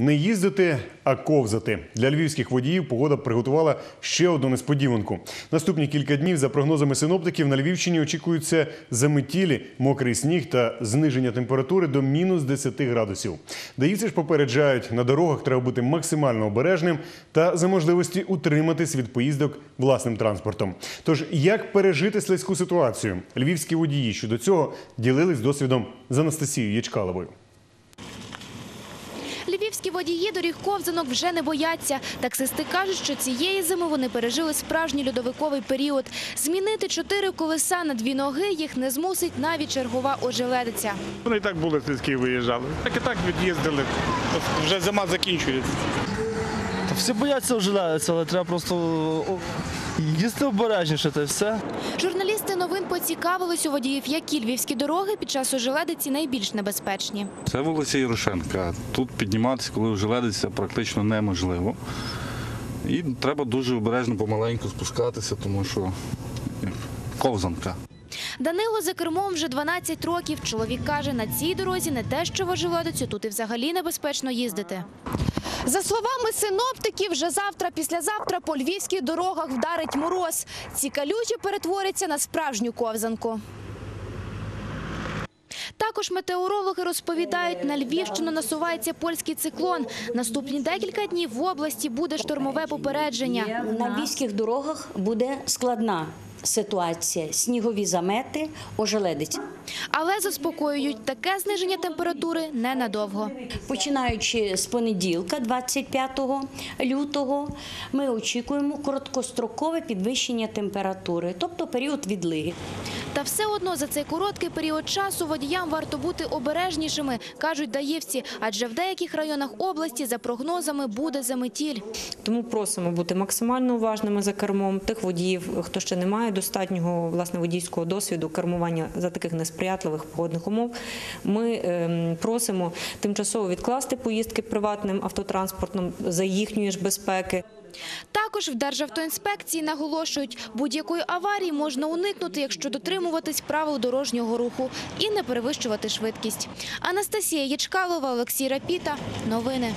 Не їздити, а ковзати. Для львівських водіїв погода приготувала ще одну несподіванку. Наступні кілька днів, за прогнозами синоптиків, на Львівщині очікуються заметілі, мокрий сніг та зниження температури до мінус 10 градусів. Даївці ж попереджають, на дорогах треба бути максимально обережним та за можливості утриматись від поїздок власним транспортом. Тож, як пережити слизьку ситуацію? Львівські водії щодо цього ділились досвідом з Анастасією Ячкаловою. Львівські водії доріг ковзанок вже не бояться. Таксисти кажуть, що цієї зими вони пережили справжній льодовиковий період. Змінити чотири колеса на дві ноги їх не змусить навіть чергова ожеледиця. Вони і так були слизькі виїжджали. Так і так від'їздили. Вже зима закінчується. Та всі бояться ожеледиця, але треба просто їсти обережніше та й все. Журналісти новин поцікавились у водіїв, які львівські дороги під час ожеледиці найбільш небезпечні. Це вулиця Ярошенка. Тут підніматися, коли вжеледиться, практично неможливо. І треба дуже обережно помаленьку спускатися, тому що ковзанка. Данило за кермом вже 12 років. Чоловік каже, на цій дорозі не те, що в ожеледицю, тут і взагалі небезпечно їздити. За словами синоптиків, вже завтра, післязавтра по львівських дорогах вдарить мороз. Ці калюжі перетворяться на справжню ковзанку. Також метеорологи розповідають, на Львівщину насувається польський циклон. Наступні декілька днів в області буде штормове попередження. На львівських дорогах буде складна ситуація: снігові замети, ожеледиць. Але заспокоюють, таке зниження температури ненадовго. Починаючи з понеділка, 25 лютого, ми очікуємо короткострокове підвищення температури, тобто період відлиги. Та все одно за цей короткий період часу водіям варто бути обережнішими, кажуть даївці, адже в деяких районах області за прогнозами буде заметіль. Тому просимо бути максимально уважними за кермом тих водіїв, хто ще не має достатнього власне водійського досвіду кермування за таких несприятливих погодних умов. Ми ем, просимо тимчасово відкласти поїздки приватним автотранспортом за їхньої ж безпеки. Також в Державтоінспекції наголошують, будь-якої аварії можна уникнути, якщо дотримуватись правил дорожнього руху і не перевищувати швидкість. Анастасія Ячкалова, Олексій Рапіта. Новини.